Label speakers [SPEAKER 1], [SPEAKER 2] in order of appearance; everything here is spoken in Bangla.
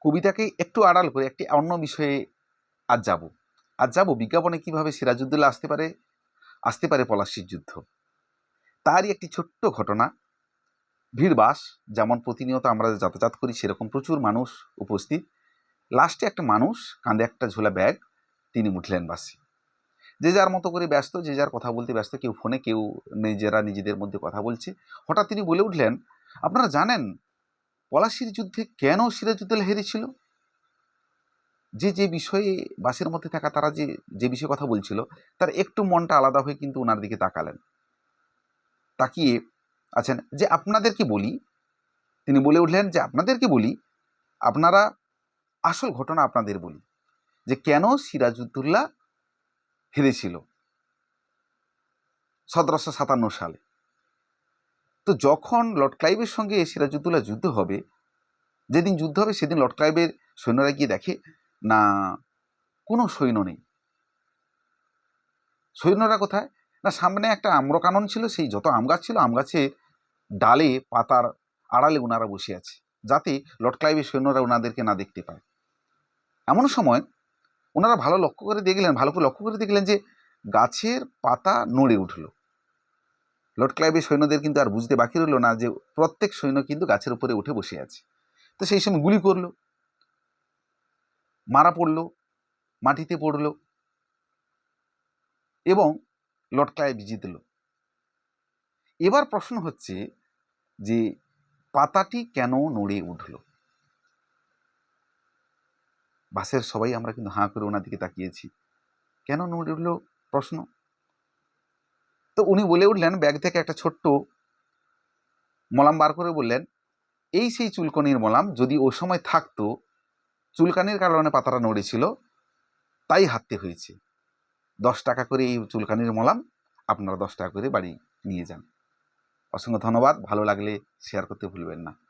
[SPEAKER 1] কবিতাকে একটু আড়াল করে একটি অন্য বিষয়ে আজ যাব। আজ যাব বিজ্ঞাপনে কীভাবে সিরাজউদ্দৌলা আসতে পারে আসতে পারে পলাশির যুদ্ধ। তারই একটি ছোট্ট ঘটনা। ভিড়বাস যেমন প্রতিনিয়ত আমরা যাতায়াত করি, সেরকম প্রচুর মানুষ উপস্থিত। লাস্টে একটা মানুষ, কাঁধে একটা ঝোলা ব্যাগ, তিনি উঠলেন বাসে। যে যার মতো করে ব্যস্ত, যে যার কথা বলতে ব্যস্ত, কেউ ফোনে, কেউ নিজেরা নিজেদের মধ্যে কথা বলছে। হঠাৎ তিনি বলে উঠলেন, আপনারা জানেন পলাশির যুদ্ধে কেন সিরাজউদ্দৌলা হেরেছিল যে যে বিষয়ে বাসের মধ্যে থাকা তারা যে যে বিষয়ে কথা বলছিল, তার একটু মনটা আলাদা হয়ে কিন্তু ওনার দিকে তাকালেন। তাকিয়ে আছেন যে, আপনাদেরকে বলি, তিনি বলে উঠলেন যে, আপনাদেরকে বলি, আপনারা আসল ঘটনা আপনাদের বলি, যে কেন সিরাজউদ্দৌলা হেরেছিল? সতেরোশো সাতান্ন সালে। তো যখন লর্ড ক্লাইভের সঙ্গে সিরাজউদ্দৌলা যুদ্ধ হবে, যেদিন যুদ্ধ হবে সেদিন লর্ড ক্লাইভের সৈন্যরা গিয়ে দেখে, না, কোনো সৈন্য নেই। সৈন্যরা কোথায়? না, সামনে একটা আম্রকানন ছিল, সেই যত আম গাছ ছিল, আম গাছের ডালে পাতার আড়ালে ওনারা বসে আছে, যাতে লর্ড ক্লাইভের সৈন্যরা ওনাদেরকে না দেখতে পায়। এমন সময় ওনারা ভালো লক্ষ্য করে দেখলেন, ভালো করে লক্ষ্য করে দেখলেন যে গাছের পাতা নড়ে উঠল। লর্ড ক্লাইভের সৈন্যদের কিন্তু আর বুঝতে বাকি রইল না যে প্রত্যেক সৈন্য কিন্তু গাছের উপরে উঠে বসে আছে। তো সেই সময় গুলি করল, মারা পড়ল, মাটিতে পড়ল এবং লর্ড ক্লাইভ জিতল। এবার প্রশ্ন হচ্ছে যে পাতাটি কেন নড়ে উঠল? বাসের সবাই আমরা কিন্তু হাঁ করে ওনার দিকে তাকিয়েছি। কেন নড়ে উঠল প্রশ্ন? তো উনি বলে উঠলেন, ব্যাগ থেকে একটা ছোট্ট মলাম বার করে বললেন, এই সেই চুলকনির মলাম যদি ও সময় থাকতো, চুলকানির কারণে পাতাটা নড়েছিল, তাই হাততে হয়েছে। দশ টাকা করে এই চুলকানির মলাম, আপনারা দশ টাকা করে বাড়ি নিয়ে যান। অসংখ্য ধন্যবাদ, ভালো লাগলে শেয়ার করতে ভুলবেন না।